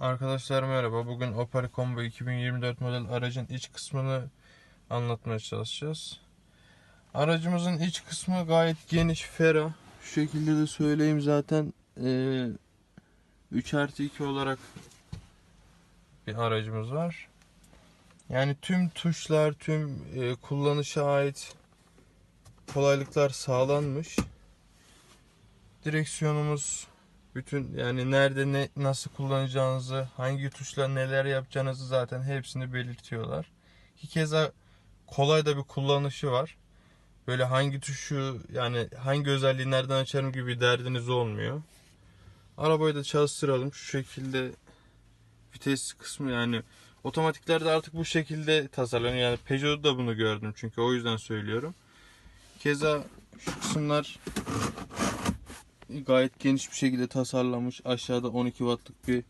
Arkadaşlar merhaba. Bugün Opel Combo 2024 model aracın iç kısmını anlatmaya çalışacağız. Aracımızın iç kısmı gayet geniş, ferah. Şu şekilde de söyleyeyim zaten eee 3 artı 2 olarak bir aracımız var. Yani tüm tuşlar, tüm e, kullanışa ait kolaylıklar sağlanmış. Direksiyonumuz bütün yani nerede ne nasıl kullanacağınızı, hangi tuşla neler yapacağınızı zaten hepsini belirtiyorlar. İki keza kolay da bir kullanışı var. Böyle hangi tuşu yani hangi özelliği nereden açarım gibi derdiniz olmuyor. Arabayı da çalıştıralım. Şu şekilde vites kısmı yani otomatiklerde artık bu şekilde tasarlanıyor. Yani Peugeot'da da bunu gördüm çünkü o yüzden söylüyorum. Keza şu kısımlar gayet geniş bir şekilde tasarlanmış. Aşağıda 12 wattlık bir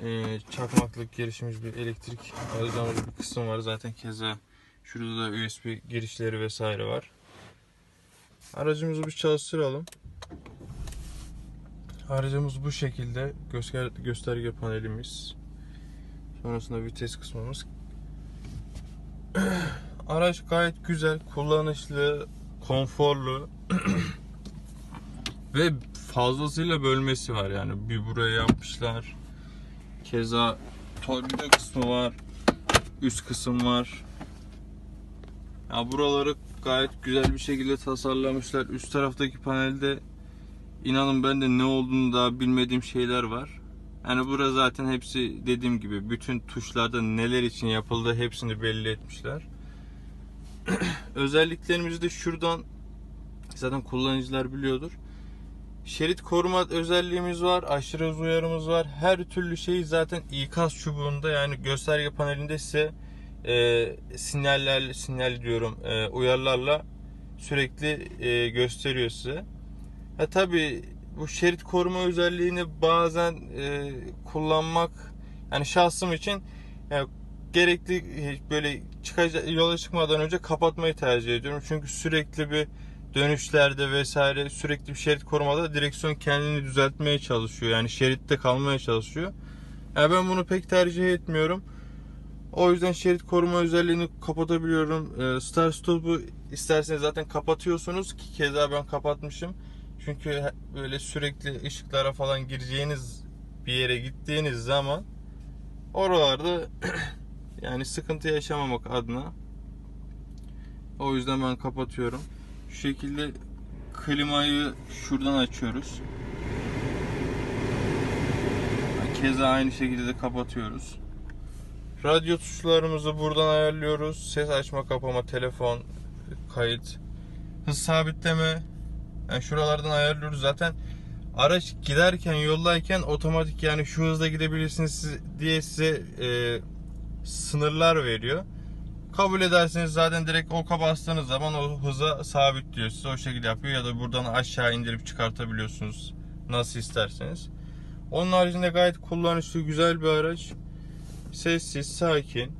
e, çakmaklık girişimiz bir elektrik alacağımız bir kısım var. Zaten keza şurada da USB girişleri vesaire var. Aracımızı bir çalıştıralım. Aracımız bu şekilde göster gösterge panelimiz. Sonrasında vites kısmımız. Araç gayet güzel, kullanışlı, konforlu. Ve fazlasıyla bölmesi var yani. Bir buraya yapmışlar. Keza torpido kısmı var. Üst kısım var. Ya buraları gayet güzel bir şekilde tasarlamışlar. Üst taraftaki panelde inanın ben de ne olduğunu daha bilmediğim şeyler var. Yani burada zaten hepsi dediğim gibi bütün tuşlarda neler için yapıldığı hepsini belli etmişler. Özelliklerimizi de şuradan zaten kullanıcılar biliyordur. Şerit koruma özelliğimiz var, aşırı hız uyarımız var. Her türlü şeyi zaten ikaz çubuğunda yani gösterge panelinde size e, sinyaller, sinyal diyorum, e, uyarılarla sürekli e, gösteriyor size. Ha tabi bu şerit koruma özelliğini bazen e, kullanmak yani şahsım için yani gerekli e, böyle çıkacak yola çıkmadan önce kapatmayı tercih ediyorum. Çünkü sürekli bir dönüşlerde vesaire sürekli bir şerit korumada direksiyon kendini düzeltmeye çalışıyor. Yani şeritte kalmaya çalışıyor. Yani ben bunu pek tercih etmiyorum. O yüzden şerit koruma özelliğini kapatabiliyorum. Ee, Start Stop'u isterseniz zaten kapatıyorsunuz ki keza ben kapatmışım. Çünkü böyle sürekli ışıklara falan gireceğiniz bir yere gittiğiniz zaman oralarda yani sıkıntı yaşamamak adına o yüzden ben kapatıyorum. Şu şekilde klimayı şuradan açıyoruz. Keza aynı şekilde de kapatıyoruz. Radyo tuşlarımızı buradan ayarlıyoruz. Ses açma, kapama, telefon, kayıt, hız sabitleme. Yani şuralardan ayarlıyoruz. Zaten araç giderken, yoldayken otomatik yani şu hızda gidebilirsiniz diye size e, sınırlar veriyor. Kabul ederseniz zaten direkt oka bastığınız zaman o hıza sabitliyor. Size o şekilde yapıyor ya da buradan aşağı indirip çıkartabiliyorsunuz. Nasıl isterseniz. Onun haricinde gayet kullanışlı, güzel bir araç. Sessiz, sakin,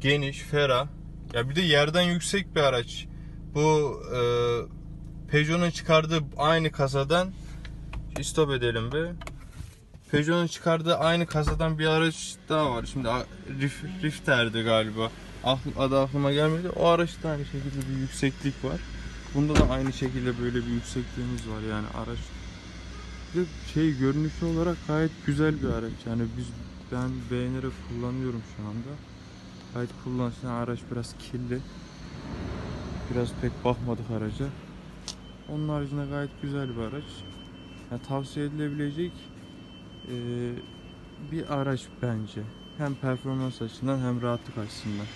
geniş, ferah. Ya bir de yerden yüksek bir araç. Bu e, Peugeot'un çıkardığı aynı kasadan stop edelim bir. Peugeot'un çıkardığı aynı kasadan bir araç daha var. Şimdi Rif, Rifter'di galiba. Adı aklıma gelmedi. O araçta aynı şekilde bir yükseklik var. Bunda da aynı şekilde böyle bir yüksekliğimiz var yani araç. Şey görünüşü olarak gayet güzel bir araç. Yani biz ben beğenerek kullanıyorum şu anda. Gayet kullanışlı. Araç biraz kirli. Biraz pek bakmadık araca. Onun haricinde gayet güzel bir araç. Yani tavsiye edilebilecek bir araç bence. Hem performans açısından hem rahatlık açısından.